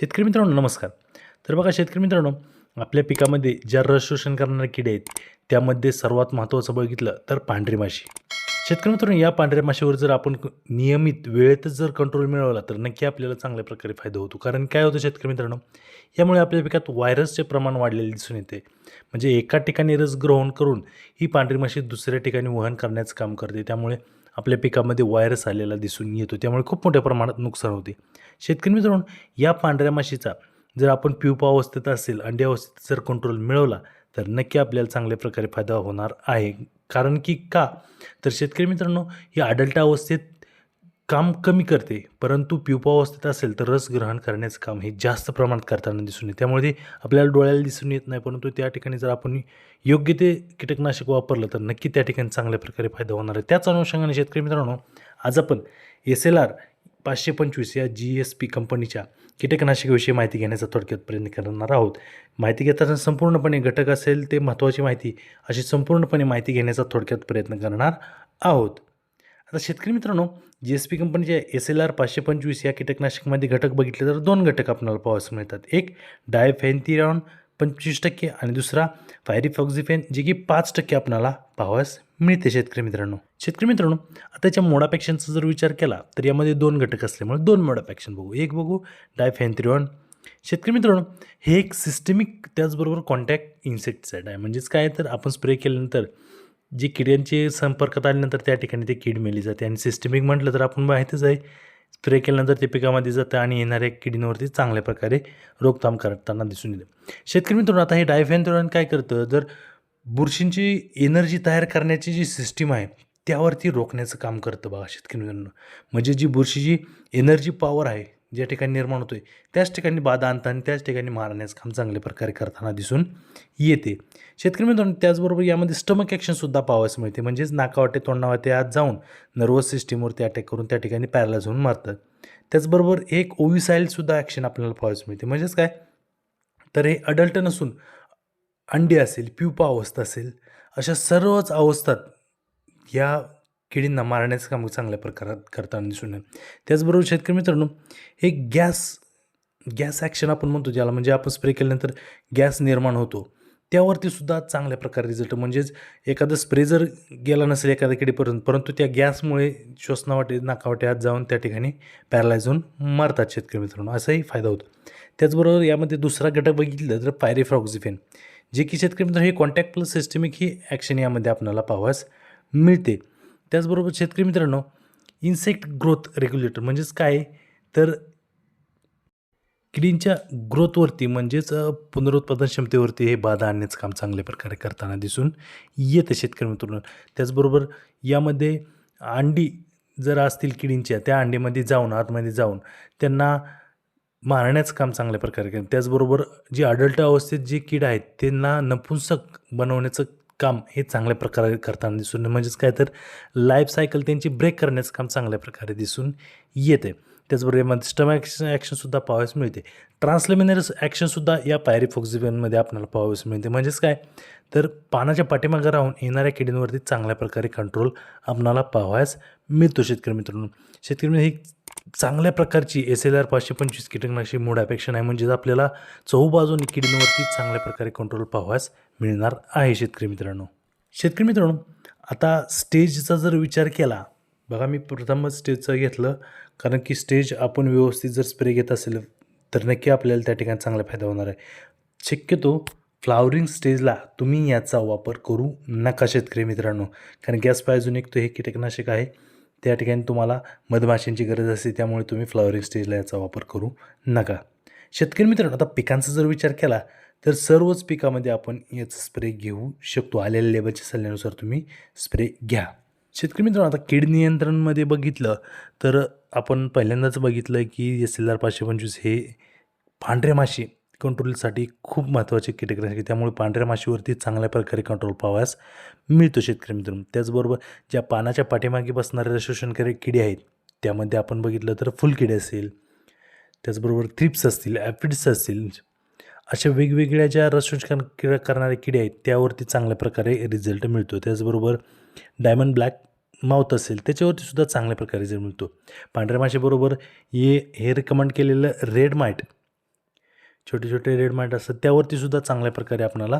शेतकरी मित्रांनो नमस्कार. तर बघा शेतकरी मित्रांनो आपल्या पिकामध्ये ज्या रस शोषण करणारे किडे आहेत त्यामध्ये सर्वात महत्त्वाचं बघितलं तर पांढरी माशी. शेतकरी मित्रांनो या पांढऱ्या माशीवर जर आपण नियमित वेळेतच जर कंट्रोल मिळवला तर नक्की आपल्याला चांगल्या प्रकारे फायदा होतो. कारण काय होतं शेतकरी मित्रांनो यामुळे आपल्या पिकात व्हायरसचे प्रमाण वाढलेले दिसून येते. म्हणजे एका ठिकाणी रस ग्रहण करून ही पांढरी माशी दुसऱ्या ठिकाणी वहन करण्याचं काम करते. त्यामुळे आपल्या पिकामध्ये व्हायरस आलेला दिसून येतो. त्यामुळे खूप मोठ्या प्रमाणात नुकसान होते. शेतकरी मित्रांनो या पांढऱ्या माशीचा जर आपण प्युपा अवस्थेत असेल अंडी अवस्थेत जर कंट्रोल मिळवला तर नक्की आपल्याला चांगल्या प्रकारे फायदा होणार आहे. कारण की का? तर शेतकरी मित्रांनो ही अडल्ट अवस्थेत काम कमी करते परंतु प्युपावस्थेत असेल तर रस ग्रहण करण्याचं काम हे जास्त प्रमाणात करताना दिसून येते. त्यामुळे ते आपल्याला डोळ्याला दिसून येत नाही परंतु त्या ठिकाणी जर आपण योग्य ते कीटकनाशक वापरलं तर नक्की त्या ठिकाणी चांगल्या प्रकारे फायदा होणार आहे. त्याच अनुषंगाने शेतकरी मित्रांनो आज आपण एस एल आर पाचशे पंचवीस या जी एस पी कंपनीच्या कीटकनाशकाविषयी माहिती घेण्याचा थोडक्यात प्रयत्न करणार आहोत. माहिती घेताना संपूर्णपणे घटक असेल ते महत्त्वाची माहिती अशी संपूर्णपणे माहिती घेण्याचा थोडक्यात प्रयत्न करणार आहोत. आता शेतकरी मित्रांनो जी एस पी कंपनीच्या एस एल आर पाचशे पंचवीस या कीटकनाशकमध्ये घटक बघितले तर दोन घटक आपल्याला पाहावयास मिळतात. एक डायफेन्थिरॉन पंचवीस टक्के आणि दुसरा फायरीफॉक्झिफेन जे की पाच टक्के आपल्याला पाहावयास मिळते शेतकरी मित्रांनो. शेतकरी मित्रांनो आता याच्या मोडापॅक्शनचा जर विचार केला तर यामध्ये दोन घटक असल्यामुळे दोन मोडापॅक्शन बघू. एक बघू डायफेन्थिरॉन शेतकरी मित्रांनो हे एक सिस्टमिक त्याचबरोबर कॉन्टॅक्ट इन्सेक्टिसाईड आहे. म्हणजेच काय तर आपण स्प्रे केल्यानंतर जी किड्यांचे संपर्कात आल्यानंतर त्या ठिकाणी ते कीड मेली जाते. आणि सिस्टमिक म्हटलं तर आपण माहितीच आहे स्प्रे केल्यानंतर ते पिकामध्ये जातं आणि येणाऱ्या किडींवरती चांगल्या प्रकारे रोकथाम करताना दिसून येते. शेतकरी मित्रांनो आता हे डायफेन्थोरॉन काय करतं? जर बुरशींची एनर्जी तयार करण्याची जी सिस्टीम आहे त्यावरती रोखण्याचं काम करतं बघा शेतकरी मित्रांनो. म्हणजे जी बुरशीची एनर्जी पॉवर आहे ज्या ठिकाणी निर्माण होतोय त्याच ठिकाणी बाधा आणताना आणि त्याच ठिकाणी मारण्याचं काम चांगल्या प्रकारे करताना दिसून येते. शेतकरी मित्रांनो त्याचबरोबर यामध्ये स्टमक ॲक्शनसुद्धा पाहावयास मिळते. म्हणजेच नाकावाटे तोंडावाटे आत जाऊन नर्वस सिस्टीमवरती अटॅक करून त्या ठिकाणी पॅरलाइज होऊन मारतात. त्याचबरोबर एक ओविसाईलसुद्धा ॲक्शन आपल्याला पाहावयास मिळते. म्हणजेच काय? तर हे अडल्ट नसून अंडी असेल प्युपा अवस्था असेल अशा सर्वच अवस्थात या किडींना मारण्याचं काम चांगल्या प्रकारात करताना दिसून येईल. त्याचबरोबर शेतकरी मित्रांनो हे गॅस गॅस ॲक्शन आपण म्हणतो ज्याला म्हणजे आपण स्प्रे केल्यानंतर गॅस निर्माण होतो. त्यावरती सुद्धा चांगल्या प्रकारे रिझल्ट म्हणजेच एखादा स्प्रे जर गेला नसेल एखाद्या किडीपर्यंत परंतु त्या गॅसमुळे श्वसनावाटे नाकावाटे आत जाऊन त्या ठिकाणी पॅरालाइज होऊन मारतात शेतकरी मित्रांनो. असाही फायदा होतो. त्याचबरोबर यामध्ये दुसरा घटक बघितलं तर पायरेफ्रॉक्झिफेन जे की शेतकरी मित्रांनो हे कॉन्टॅक्ट प्लस सिस्टमिक ही ॲक्शन यामध्ये आपल्याला पाहावास मिळते. त्याचबरोबर शेतकरी मित्रांनो इन्सेक्ट ग्रोथ रेग्युलेटर म्हणजेच काय? तर किडींच्या ग्रोथवरती म्हणजेच पुनरुत्पादन क्षमतेवरती हे बाधा आणण्याचं काम चांगल्या प्रकारे करताना दिसून येतं शेतकरी मित्रांनो. त्याचबरोबर यामध्ये अंडी जर असतील किडींच्या त्या अंडीमध्ये जाऊन आतमध्ये जाऊन त्यांना मारण्याचं काम चांगल्या प्रकारे केलं त्याचबरोबर जी अडल्ट अवस्थेत जे कीड आहेत त्यांना नपुंसक बनवण्याचं काम हे चांगल्या प्रकारे करताना दिसून म्हणजेच काय तर लाईफ सायकल त्यांची ब्रेक करण्याचं काम चांगल्या प्रकारे दिसून येते. त्याचबरोबर यामध्ये स्टम ॲक्शन ॲक्शनसुद्धा पाहावयास मिळते. ट्रान्सलेमिनरस ॲक्शनसुद्धा या पायरिफॉक्झिबनमध्ये आपल्याला पाहावयास मिळते. म्हणजेच काय? तर पानाच्या पाठीमागं राहून येणाऱ्या किडींवरती चांगल्या प्रकारे कंट्रोल आपणाला पाहावयास मिळतो शेतकरी मित्रांनो. शेतकरी मित्र ही चांगल्या प्रकारची एस एल आर पाचशे पंचवीस कीटकनाशक मोड अपेक्षा म्हणजेच आपल्याला चहूबाजून किडींवरती चांगल्या प्रकारे कंट्रोल पाहावयास मिळणार आहे शेतकरी मित्रांनो. शेतकरी मित्रांनो आता स्टेजचा जर विचार केला बघा मी प्रथमच स्टेजचं घेतलं कारण की स्टेज आपण व्यवस्थित जर स्प्रे घेत असेल तर नक्की आपल्याला त्या ठिकाणी चांगला फायदा होणार आहे. शक्यतो फ्लावरिंग स्टेजला तुम्ही याचा वापर करू नका शेतकरी मित्रांनो. कारण गॅस पायजून एक तो हे कीटकनाशक आहे. त्या ठिकाणी तुम्हाला मधमाशांची गरज असते त्यामुळे तुम्ही फ्लॉवरिंग स्टेजला याचा वापर करू नका. शेतकरी मित्रांनो आता पिकांचा जर विचार केला तर सर्वच पिकामध्ये आपण याचा स्प्रे घेऊ शकतो. आलेल्या लेबलच्या सल्ल्यानुसार तुम्ही स्प्रे घ्या. शेतकरी मित्रांनो आता कीड नियंत्रणमध्ये बघितलं तर आपण पहिल्यांदाच बघितलं की एस एल आर पाचशे पंचवीस हे पांढरे माशी कंट्रोलसाठी खूप महत्त्वाचे कीटकनाशक आहे त्यामुळे पांढऱ्या माशीवरती चांगल्या प्रकारे कंट्रोल पाहावयास मिळतो शेतकरी मित्रांनो त्याचबरोबर ज्या पानाच्या पाठीमागे बसणारे शोषणकारी किडे आहेत त्यामध्ये आपण बघितलं तर फुलकिडे असेल त्याचबरोबर थ्रिप्स असतील ॲफिड्स असतील अशा वेगवेगळ्या ज्या रसशोषण करणारे किडे आहेत त्यावरती चांगल्या प्रकारे रिझल्ट मिळतो. त्याचबरोबर डायमंड ब्लॅक माउथ असेल त्याच्यावरती सुद्धा चांगल्या प्रकारे रिझल्ट मिळतो. पांढऱ्या माशीबरोबर हे हे रिकमेंड केलेलं रेड माईट छोटे छोटे रेड माइट असतात त्यावरतीसुद्धा चांगल्या प्रकारे आपणाला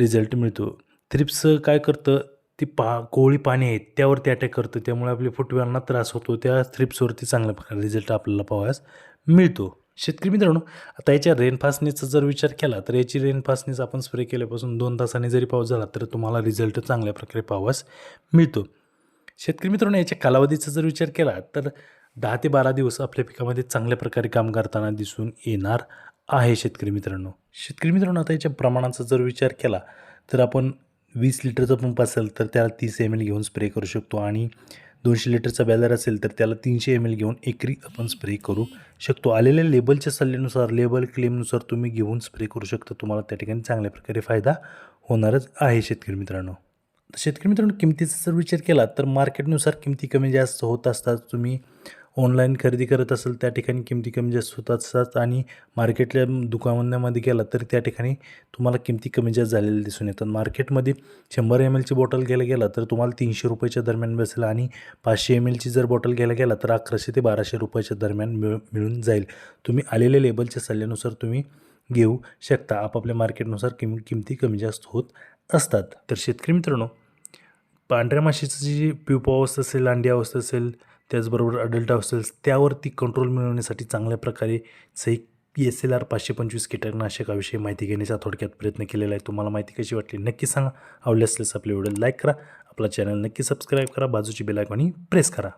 रिझल्ट मिळतो. थ्रिप्स काय करतं ती पा कोळी पाणी आहेत त्यावरती अटॅक करतं त्यामुळे आपल्या फुटव्यांना त्रास होतो त्या थ्रिप्सवरती चांगल्या प्रकारे रिझल्ट आपल्याला पाहावयास मिळतो. शेतकरी मित्रांनो आता याच्या रेनफासनीचा जर विचार केला तर याची रेनफासनीच आपण स्प्रे केल्यापासून दोन तासांनी जरी पाऊस झाला तर तुम्हाला रिझल्ट चांगल्या प्रकारे पाहावास मिळतो. शेतकरी मित्रांनो याच्या कालावधीचा जर विचार केला तर दहा ते बारा दिवस आपल्या पिकामध्ये चांगल्या प्रकारे काम करताना दिसून येणार आहे शेतकरी मित्रांनो. शेतकरी मित्रांनो आता याच्या प्रमाणाचा जर विचार केला तर आपण वीस लिटरचा पंप असेल तर त्याला तीस एम एल घेऊन स्प्रे करू शकतो आणि दोनशे लिटरचा बॅलर असेल तर त्याला तीनशे एम एल घेऊन एकरी आपण स्प्रे करू शकतो. आलेल्या लेबलच्या सल्ल्यानुसार लेबल क्लेमनुसार तुम्ही घेऊन स्प्रे करू शकता. तुम्हाला त्या ठिकाणी चांगल्या प्रकारे फायदा होणारच आहे शेतकरी मित्रांनो. शेतकरी मित्रांनो किमतीचा जर विचार केला तर मार्केटनुसार किमती कमी जास्त होत असतात. तुम्ही ऑनलाईन खरेदी करत असेल त्या ठिकाणी किमती कमी जास्त होत असतात आणि मार्केटल्या दुकानामध्ये गेला तर त्या ठिकाणी तुम्हाला किमती कमी जास्त झालेल्या दिसून येतात. मार्केटमध्ये शंभर एम एलची बॉटल घ्यायला गेला तर तुम्हाला तीनशे रुपयाच्या दरम्यान बसेल आणि पाचशे एम एलची जर बॉटल घ्यायला गेला तर अकराशे ते बाराशे रुपयाच्या दरम्यान मिळ मिळून जाईल. तुम्ही आलेल्या लेबलच्या सल्ल्यानुसार तुम्ही घेऊ शकता. आपापल्या मार्केटनुसार किम किमती कमी जास्त होत असतात. तर शेतकरी मित्रांनो पांढऱ्या माशीचं जी प्युपा अवस्था असेल अंडी अवस्था असेल त्याचबरोबर अडल्ट हॉस्टेल्स त्यावरती कंट्रोल मिळवण्यासाठी चांगल्या प्रकारे सही एस एल आर पाचशे पंचवीस कीटकनाशकाविषयी माहिती घेण्याचा थोडक्यात प्रयत्न केलेला आहे. तुम्हाला माहिती कशी वाटली नक्की सांगा. आवडली असल्यास आपले व्हिडिओ लाईक करा. आपला चॅनल नक्की सबस्क्राईब करा. बाजूची बेलायकॉनी प्रेस करा.